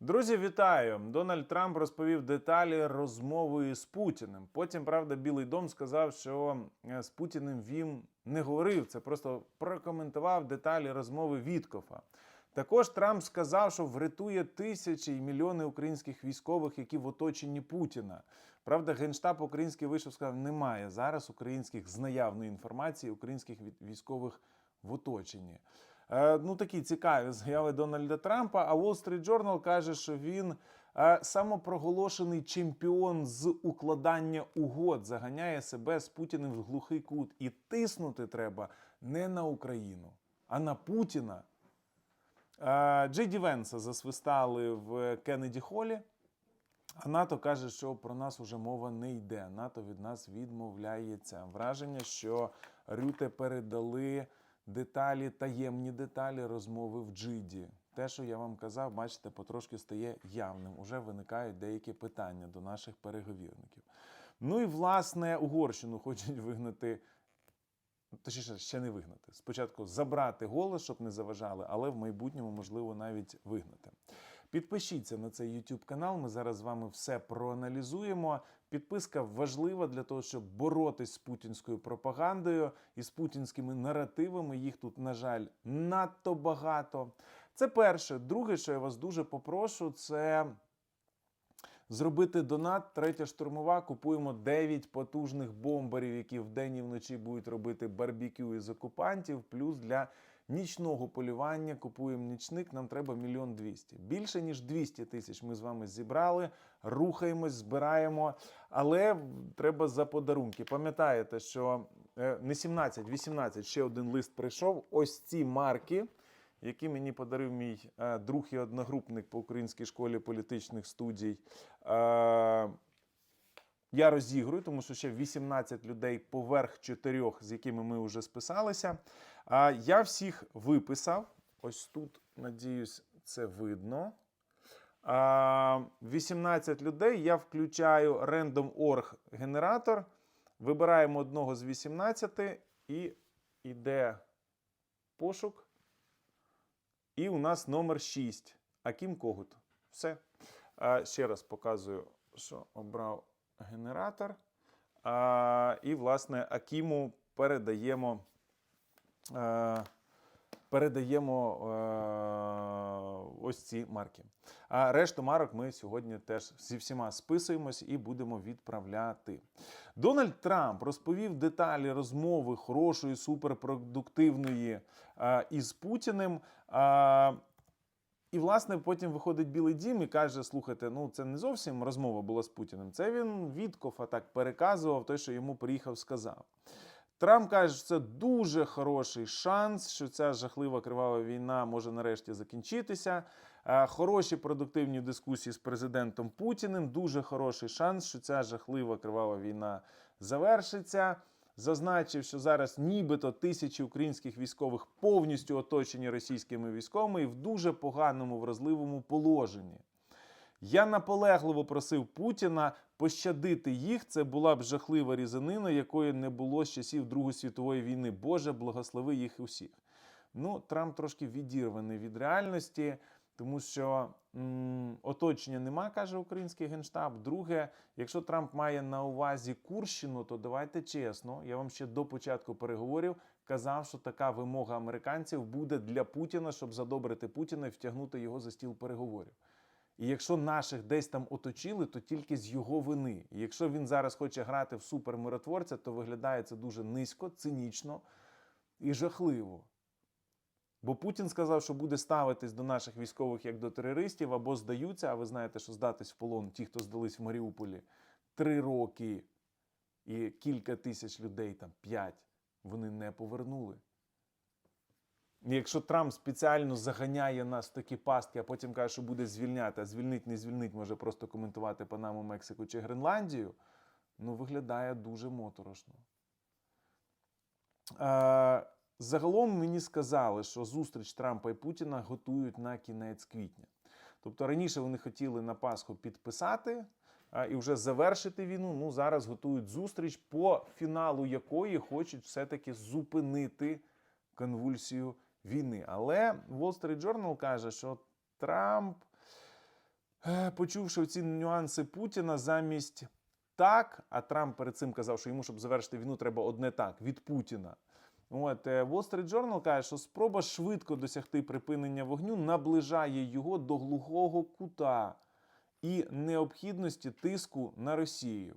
Друзі, вітаю! Дональд Трамп розповів деталі розмови з Путіним. Потім, правда, Білий Дом сказав, що е, з Путіним він не говорив. Це просто прокоментував деталі розмови Віткофа. Також Трамп сказав, що врятує тисячі і мільйони українських військових, які в оточенні Путіна. Правда, генштаб український вийшов, сказав, немає зараз українських з наявної інформації, українських військових в оточенні. Е, ну, такі цікаві заяви Дональда Трампа. А Wall Street Journal каже, що він е, самопроголошений чемпіон з укладання угод, заганяє себе з Путіним в глухий кут. І тиснути треба не на Україну, а на Путіна. Е, Джей Ді Венса засвистали в Кеннеді Холі. А НАТО каже, що про нас уже мова не йде. НАТО від нас відмовляється. Враження, що Рюте передали деталі, таємні деталі розмови в Джиді. Те, що я вам казав, бачите, потрошки стає явним. Уже виникають деякі питання до наших переговірників. Ну і власне Угорщину хочуть вигнати. Точніше, ще не вигнати. Спочатку забрати голос, щоб не заважали, але в майбутньому, можливо, навіть вигнати. Підпишіться на цей YouTube канал. Ми зараз з вами все проаналізуємо. Підписка важлива для того, щоб боротись з путінською пропагандою і з путінськими наративами. Їх тут, на жаль, надто багато. Це перше. Друге, що я вас дуже попрошу, це зробити донат. Третя штурмова. Купуємо 9 потужних бомбарів, які вдень і вночі будуть робити барбекю із окупантів. Плюс для нічного полювання купуємо нічник. Нам треба мільйон двісті. Більше ніж 200 тисяч ми з вами зібрали. Рухаємось, збираємо. Але треба за подарунки. Пам'ятаєте, що е, не 17, 18, ще один лист прийшов. Ось ці марки які мені подарив мій е, друг і одногрупник по українській школі політичних студій. Я розігрую, тому що ще 18 людей поверх чотирьох, з якими ми вже списалися. А я всіх виписав. Ось тут, надіюсь, це видно. 18 людей. Я включаю Random.org генератор. Вибираємо одного з 18 і йде пошук. І у нас номер 6. Акім Когут. Все. Ще раз показую, що обрав генератор. А, і, власне, Акіму передаємо. А, передаємо е, ось ці марки. А решту марок ми сьогодні теж зі всіма списуємось і будемо відправляти. Дональд Трамп розповів деталі розмови хорошої, суперпродуктивної е, із Путіним. Е, і, власне, потім виходить Білий Дім і каже: слухайте, ну це не зовсім розмова була з Путіним. Це він Віткофа так переказував, той, що йому приїхав, сказав. Трамп каже, що це дуже хороший шанс, що ця жахлива кривава війна може нарешті закінчитися. Хороші продуктивні дискусії з президентом Путіним. Дуже хороший шанс, що ця жахлива кривава війна завершиться. Зазначив, що зараз нібито тисячі українських військових повністю оточені російськими військовими і в дуже поганому вразливому положенні. Я наполегливо просив Путіна пощадити їх. Це була б жахлива різанина, якої не було з часів Другої світової війни. Боже, благослови їх усіх. Ну, Трамп трошки відірваний від реальності, тому що оточення нема, каже український генштаб. Друге, якщо Трамп має на увазі Курщину, то давайте чесно. Я вам ще до початку переговорів казав, що така вимога американців буде для Путіна, щоб задобрити Путіна і втягнути його за стіл переговорів. І якщо наших десь там оточили, то тільки з його вини. І якщо він зараз хоче грати в супермиротворця, то виглядає це дуже низько, цинічно і жахливо. Бо Путін сказав, що буде ставитись до наших військових як до терористів або здаються. А ви знаєте, що здатись в полон ті, хто здались в Маріуполі, три роки і кілька тисяч людей, там п'ять, вони не повернули. Якщо Трамп спеціально заганяє нас в такі пастки, а потім каже, що буде звільняти, а звільнить, не звільнить, може просто коментувати Панаму, Мексику чи Гренландію, ну виглядає дуже моторошно. Е, загалом мені сказали, що зустріч Трампа і Путіна готують на кінець квітня. Тобто раніше вони хотіли на Пасху підписати а, і вже завершити війну. Ну зараз готують зустріч, по фіналу якої хочуть все-таки зупинити конвульсію. Війни. Але Wall Street Journal каже, що Трамп е, почувши ці нюанси Путіна замість так, а Трамп перед цим казав, що йому, щоб завершити війну, треба одне так від Путіна. От е, Wall Street Journal каже, що спроба швидко досягти припинення вогню наближає його до глухого кута і необхідності тиску на Росію.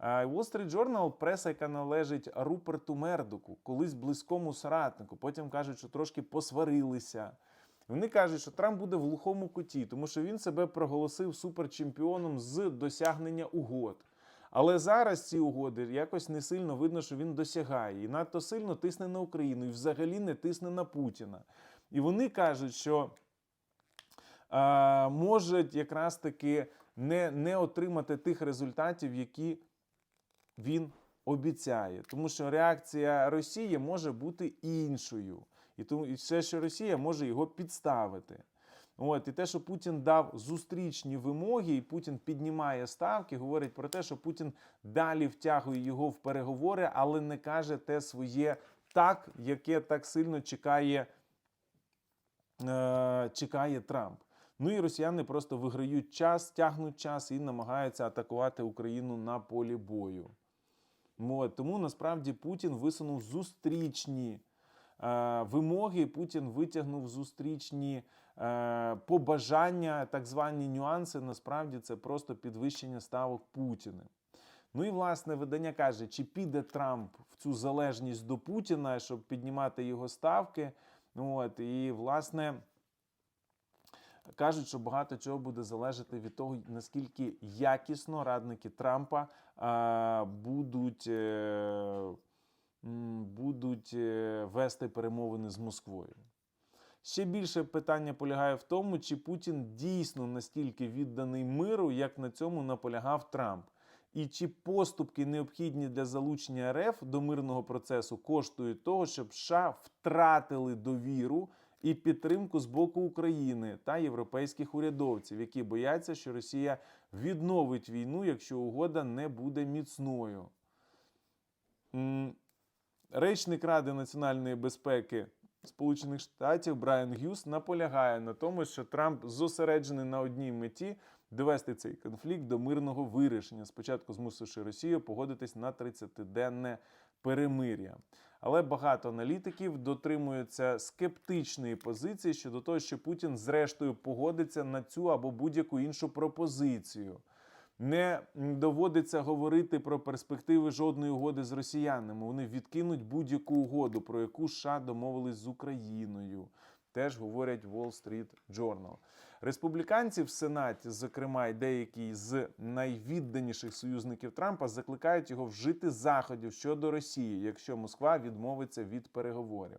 Wall Street Journal – преса, яка належить Руперту Мердоку, колись близькому соратнику. Потім кажуть, що трошки посварилися. Вони кажуть, що Трамп буде в глухому куті, тому що він себе проголосив суперчемпіоном з досягнення угод. Але зараз ці угоди якось не сильно видно, що він досягає, і надто сильно тисне на Україну, і взагалі не тисне на Путіна. І вони кажуть, що е, можуть якраз таки не, не отримати тих результатів, які він обіцяє. Тому що реакція Росії може бути іншою. І тому і все, що Росія може його підставити. От, і те, що Путін дав зустрічні вимоги, і Путін піднімає ставки, говорить про те, що Путін далі втягує його в переговори, але не каже те своє так, яке так сильно чекає, е, чекає Трамп. Ну і росіяни просто виграють час, тягнуть час і намагаються атакувати Україну на полі бою. От, тому насправді Путін висунув зустрічні вимоги, Путін витягнув зустрічні е, побажання, так звані нюанси. Насправді це просто підвищення ставок Путіна. Ну і власне видання каже, чи піде Трамп в цю залежність до Путіна, щоб піднімати його ставки. От, і власне. Кажуть, що багато чого буде залежати від того, наскільки якісно радники Трампа а, будуть, е, будуть е, вести перемовини з Москвою. Ще більше питання полягає в тому, чи Путін дійсно настільки відданий миру, як на цьому наполягав Трамп. І чи поступки необхідні для залучення РФ до мирного процесу коштують того, щоб США втратили довіру і підтримку з боку України та європейських урядовців, які бояться, що Росія відновить війну, якщо угода не буде міцною. Речник Ради національної безпеки Сполучених Штатів Брайан Гюс наполягає на тому, що Трамп зосереджений на одній меті довести цей конфлікт до мирного вирішення, спочатку змусивши Росію погодитись на 30-денне перемир'я. Але багато аналітиків дотримуються скептичної позиції щодо того, що Путін зрештою погодиться на цю або будь-яку іншу пропозицію. Не доводиться говорити про перспективи жодної угоди з росіянами. Вони відкинуть будь-яку угоду, про яку США домовились з Україною. Теж говорять Wall Street Journal. Республіканці в Сенаті, зокрема, й деякі з найвідданіших союзників Трампа, закликають його вжити заходів щодо Росії, якщо Москва відмовиться від переговорів.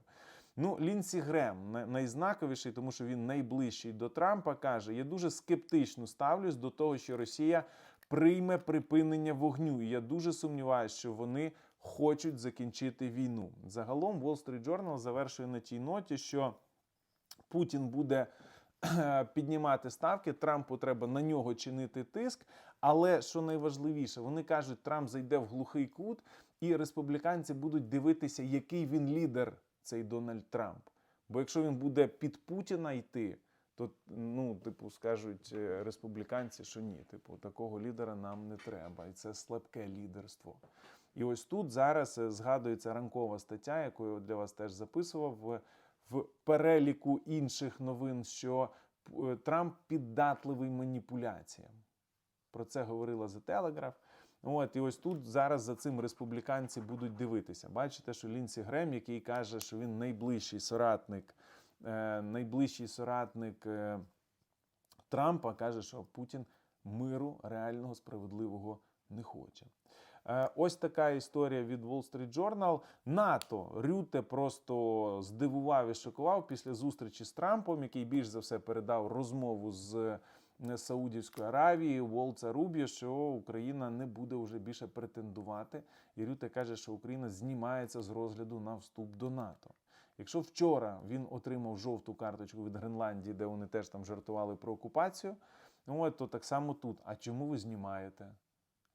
Ну, Лінсі Грем на- найзнаковіший, тому що він найближчий до Трампа, каже: я дуже скептично ставлюсь до того, що Росія прийме припинення вогню. І я дуже сумніваюся, що вони хочуть закінчити війну. Загалом Wall Street Journal завершує на тій ноті, що Путін буде піднімати ставки, Трампу треба на нього чинити тиск. Але що найважливіше, вони кажуть, Трамп зайде в глухий кут, і республіканці будуть дивитися, який він лідер, цей Дональд Трамп. Бо якщо він буде під Путіна йти, то ну, типу, скажуть е, республіканці, що ні, типу, такого лідера нам не треба, і це слабке лідерство. І ось тут зараз е, згадується ранкова стаття, яку я для вас теж записував в, переліку інших новин, що е, Трамп піддатливий маніпуляціям. Про це говорила The Telegraph. От, і ось тут зараз за цим республіканці будуть дивитися. Бачите, що Лінсі Грем, який каже, що він найближчий соратник, е, найближчий соратник е, Трампа, каже, що Путін миру реального справедливого не хоче. Е, Ось така історія від Wall Street Journal. НАТО Рюте просто здивував і шокував після зустрічі з Трампом, який більш за все передав розмову з Саудівської Аравії Волца Рубіо, що Україна не буде вже більше претендувати. І Рюте каже, що Україна знімається з розгляду на вступ до НАТО. Якщо вчора він отримав жовту карточку від Гренландії, де вони теж там жартували про окупацію, ну от то так само тут. А чому ви знімаєте?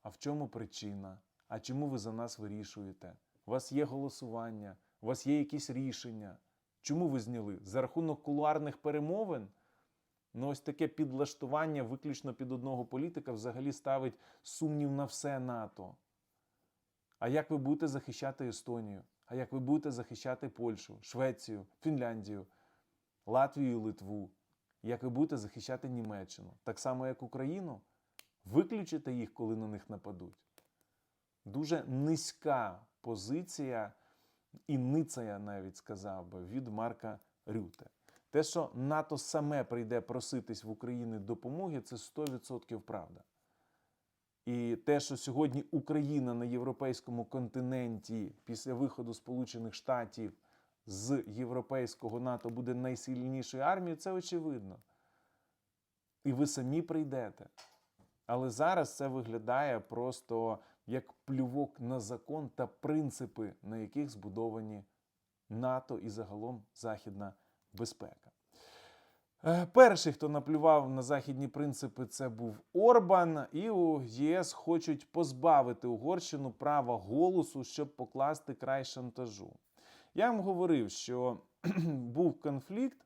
А в чому причина? А чому ви за нас вирішуєте? У вас є голосування, у вас є якісь рішення. Чому ви зняли? За рахунок кулуарних перемовин? Ну, ось таке підлаштування виключно під одного політика взагалі ставить сумнів на все НАТО. А як ви будете захищати Естонію? А як ви будете захищати Польщу, Швецію, Фінляндію, Латвію Литву? Як ви будете захищати Німеччину? Так само, як Україну? Виключите їх, коли на них нападуть. Дуже низька позиція, і ниця, я навіть сказав би, від Марка Рюте. Те, що НАТО саме прийде проситись в Україні допомоги, це 100% правда. І те, що сьогодні Україна на європейському континенті після виходу Сполучених Штатів з європейського НАТО буде найсильнішою армією, це очевидно. І ви самі прийдете. Але зараз це виглядає просто як плювок на закон та принципи, на яких збудовані НАТО і загалом західна безпека. Е, Перший, хто наплював на західні принципи, це був Орбан, і у ЄС хочуть позбавити Угорщину права голосу, щоб покласти край шантажу. Я вам говорив, що був конфлікт.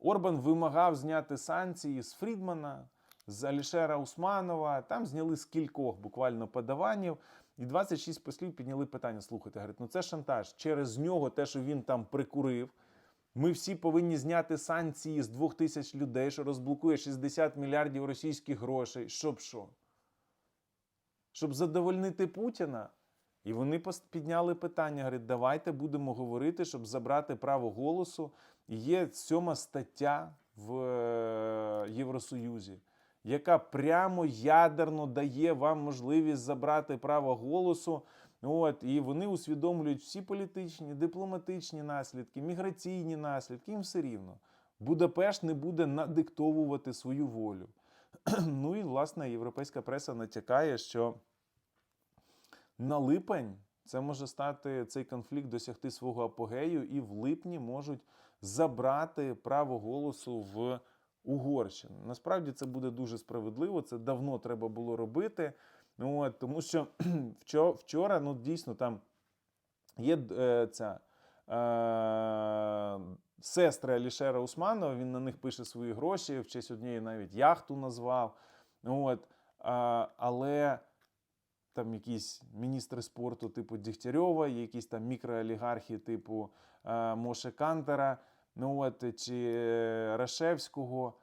Орбан вимагав зняти санкції з Фрідмана, з Алішера Усманова. Там зняли з кількох буквально подаванів. І 26 послів підняли питання. Слухайте, говорить, ну це шантаж. Через нього, те, що він там прикурив. Ми всі повинні зняти санкції з двох тисяч людей, що розблокує 60 мільярдів російських грошей. Щоб що? Щоб задовольнити Путіна. І вони підняли питання, говорять, давайте будемо говорити, щоб забрати право голосу. Є сьома стаття в е, Євросоюзі, яка прямо ядерно дає вам можливість забрати право голосу. От, і вони усвідомлюють всі політичні, дипломатичні наслідки, міграційні наслідки, їм все рівно. Будапешт не буде надиктовувати свою волю. ну і власне європейська преса натякає, що на липень це може стати цей конфлікт досягти свого апогею, і в липні можуть забрати право голосу в Угорщину. Насправді це буде дуже справедливо. Це давно треба було робити. Ну, От, тому що вчора, ну дійсно, там є е, ця е, сестри Алішера Усманова, він на них пише свої гроші, в честь однієї навіть яхту назвав. От, а, але там якісь міністри спорту, типу Дігтярьова, якісь там мікроолігархи, типу е, Моше Кантера, ну, от, чи е, Рашевського,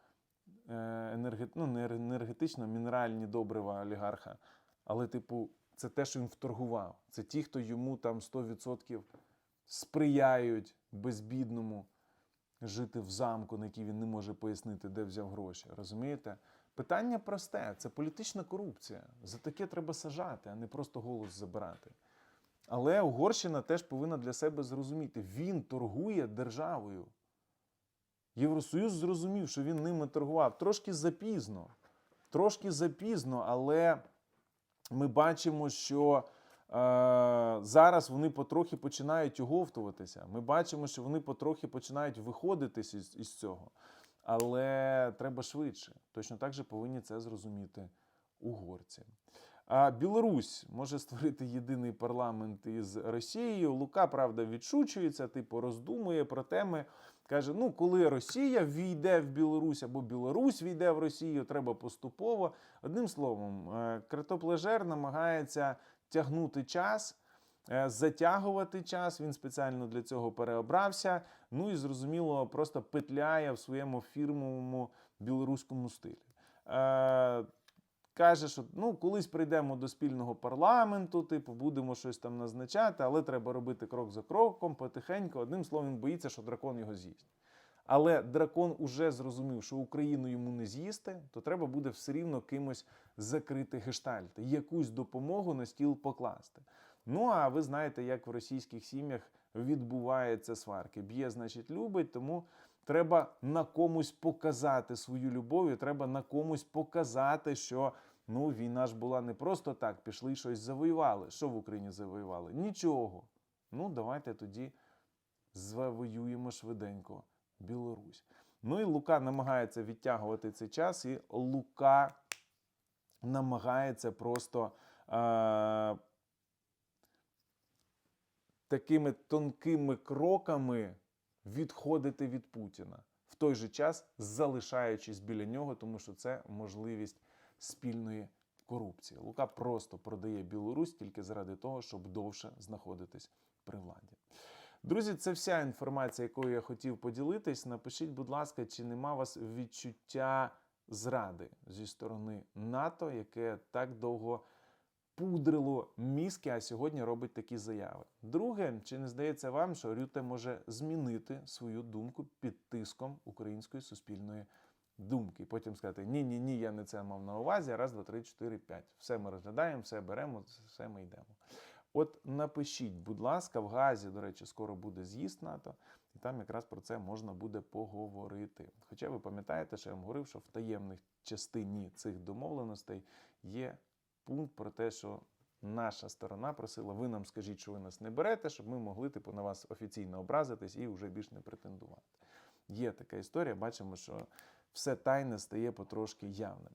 е, енерге, ну, не енергетично, мінеральні добрива олігарха. Але, типу, це те, що він вторгував. Це ті, хто йому там 100% сприяють безбідному жити в замку, на який він не може пояснити, де взяв гроші. Розумієте? Питання просте: це політична корупція. За таке треба сажати, а не просто голос забирати. Але Угорщина теж повинна для себе зрозуміти, він торгує державою. Євросоюз зрозумів, що він ними торгував. Трошки запізно. Трошки запізно, але ми бачимо, що е, зараз вони потрохи починають оговтуватися. Ми бачимо, що вони потрохи починають виходити із, із цього. Але треба швидше. Точно так же повинні це зрозуміти угорці. А Білорусь може створити єдиний парламент із Росією. Лука, правда, відшучується, типу роздумує про теми. Каже: ну, коли Росія війде в Білорусь або Білорусь війде в Росію, треба поступово. Одним словом, е, картоплежер намагається тягнути час, е, затягувати час. Він спеціально для цього переобрався. Ну і зрозуміло, просто петляє в своєму фірмовому білоруському стилі. Каже, що ну колись прийдемо до спільного парламенту, типу, будемо щось там назначати, але треба робити крок за кроком, потихеньку. Одним словом, він боїться, що дракон його з'їсть. Але дракон уже зрозумів, що Україну йому не з'їсти, то треба буде все рівно кимось закрити гештальти, якусь допомогу на стіл покласти. Ну а ви знаєте, як в російських сім'ях відбуваються сварки. Б'є, значить, любить, тому треба на комусь показати свою любов, і треба на комусь показати, що ну війна ж була не просто так, пішли і щось завоювали. Що в Україні завоювали? Нічого. Ну, давайте тоді завоюємо швиденько Білорусь. Ну і Лука намагається відтягувати цей час, і Лука намагається просто. Е- Такими тонкими кроками відходити від Путіна. В той же час залишаючись біля нього, тому що це можливість спільної корупції. Лука просто продає Білорусь тільки заради того, щоб довше знаходитись при владі. Друзі, це вся інформація, якою я хотів поділитись. Напишіть, будь ласка, чи нема вас відчуття зради зі сторони НАТО, яке так довго пудрило мізки, а сьогодні робить такі заяви. Друге, чи не здається вам, що Рюте може змінити свою думку під тиском української суспільної думки? Потім сказати: ні, ні, ні, я не це мав на увазі. Раз, два, три, чотири, п'ять. Все ми розглядаємо, все беремо, все ми йдемо. От напишіть, будь ласка, в Газі, до речі, скоро буде з'їзд НАТО, і там якраз про це можна буде поговорити. Хоча ви пам'ятаєте, що я вам говорив, що в таємних частині цих домовленостей є пункт про те, що наша сторона просила, ви нам скажіть, що ви нас не берете, щоб ми могли типу, на вас офіційно образитись і вже більш не претендувати. Є така історія, бачимо, що все тайне стає потрошки явним.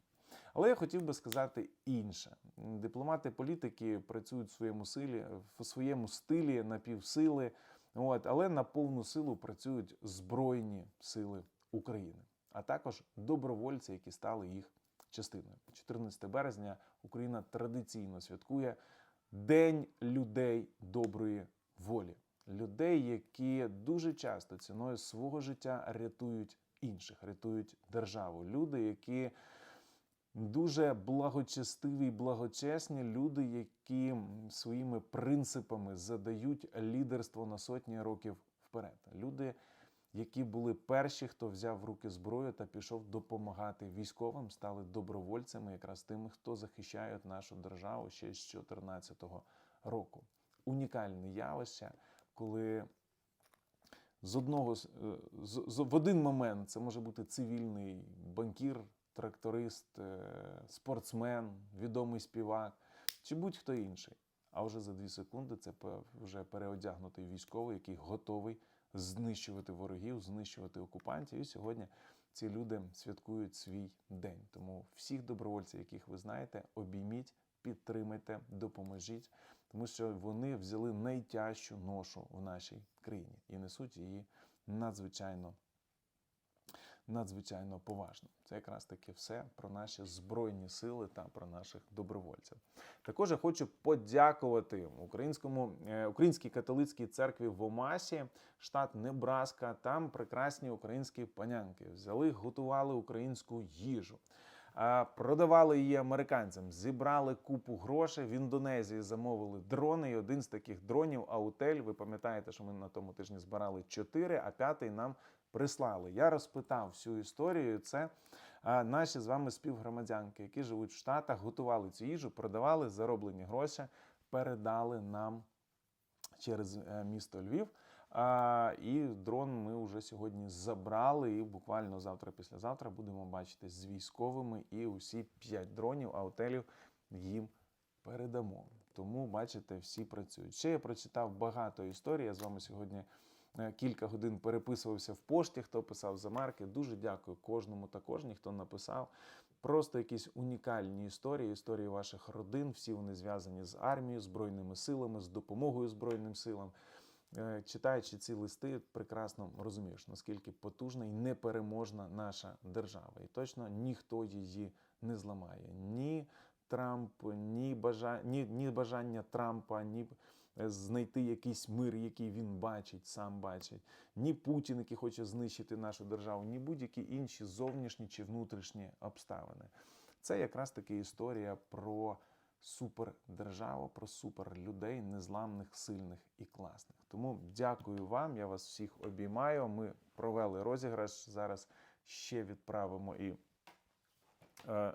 Але я хотів би сказати інше: дипломати політики працюють в своєму силі, в своєму стилі напівсили, от, але на повну силу працюють Збройні сили України, а також добровольці, які стали їх частиною. 14 березня Україна традиційно святкує День людей доброї волі, людей, які дуже часто ціною свого життя рятують інших, рятують державу. Люди, які дуже благочестиві і благочесні люди, які своїми принципами задають лідерство на сотні років вперед. Люди, які були перші, хто взяв в руки зброю та пішов допомагати військовим, стали добровольцями, якраз тими, хто захищає нашу державу ще з 2014 року. Унікальне явище, коли з одного з, з, з в один момент це може бути цивільний банкір, тракторист, е, спортсмен, відомий співак чи будь-хто інший. А вже за дві секунди це вже переодягнутий військовий, який готовий знищувати ворогів, знищувати окупантів. І сьогодні ці люди святкують свій день. Тому всіх добровольців, яких ви знаєте, обійміть, підтримайте, допоможіть, тому що вони взяли найтяжчу ношу в нашій країні і несуть її надзвичайно. Надзвичайно поважно. Це якраз таки все про наші збройні сили та про наших добровольців. Також я хочу подякувати українському е, українській католицькій церкві в Омасі, штат Небраска. Там прекрасні українські панянки взяли, готували українську їжу. Продавали її американцям, зібрали купу грошей. В Індонезії замовили дрони. І один з таких дронів Аутель. Ви пам'ятаєте, що ми на тому тижні збирали чотири, а п'ятий нам прислали. Я розпитав всю історію. Це наші з вами співгромадянки, які живуть в Штатах, готували цю їжу, продавали зароблені гроші, передали нам через е, місто Львів. А, І дрон ми вже сьогодні забрали. І буквально завтра, післязавтра будемо бачити з військовими і усі п'ять дронів, аутелів їм передамо. Тому, бачите, всі працюють. Ще я прочитав багато історій. Я з вами сьогодні е, кілька годин переписувався в пошті, хто писав за марки. Дуже дякую кожному та кожній, хто написав. Просто якісь унікальні історії, історії ваших родин. Всі вони зв'язані з армією, збройними силами, з допомогою Збройним силам. Е, читаючи ці листи, прекрасно розумієш, наскільки потужна і непереможна наша держава. І точно ніхто її не зламає. Ні Трамп, ні бажання, ні, ні бажання Трампа, ні е, знайти якийсь мир, який він бачить, сам бачить, ні Путін, який хоче знищити нашу державу, ні будь-які інші зовнішні чи внутрішні обставини. Це якраз таки історія про супердержаву, про суперлюдей, незламних, сильних і класних. Тому дякую вам. Я вас всіх обіймаю. Ми провели розіграш. Зараз ще відправимо і е,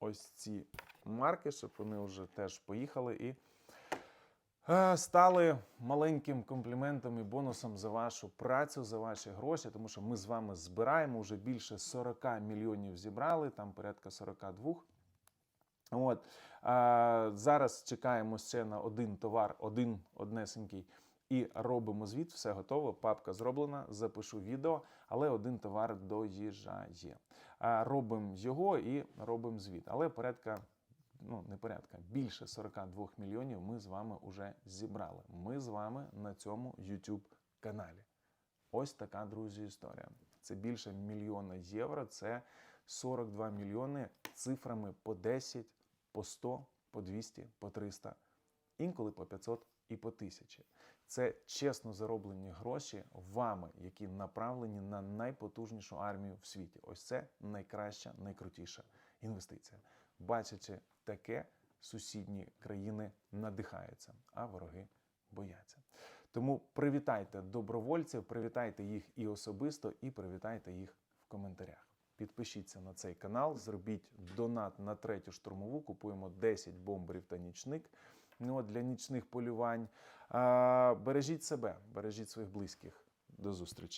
ось ці марки, щоб вони вже теж поїхали і е, стали маленьким компліментом і бонусом за вашу працю, за ваші гроші, тому що ми з вами збираємо вже більше 40 мільйонів зібрали, там порядка 42. От а, Зараз чекаємо ще на один товар, один однесенький, і робимо звіт. Все готово. Папка зроблена. Запишу відео, але один товар доїжджає. Робимо його і робимо звіт. Але порядка, ну не порядка, більше 42 мільйонів ми з вами вже зібрали. Ми з вами на цьому YouTube каналі. Ось така, друзі, історія. Це більше мільйона євро. Це 42 мільйони цифрами по 10, по 100, по 200, по 300, інколи по 500 і по 1000. Це чесно зароблені гроші вами, які направлені на найпотужнішу армію в світі. Ось це найкраща, найкрутіша інвестиція. Бачачи таке, сусідні країни надихаються, а вороги бояться. Тому привітайте добровольців, привітайте їх і особисто, і привітайте їх в коментарях. Підпишіться на цей канал, зробіть донат на третю штурмову. Купуємо 10 бомберів та нічник. Ну, для нічних полювань. Бережіть себе, бережіть своїх близьких. До зустрічі.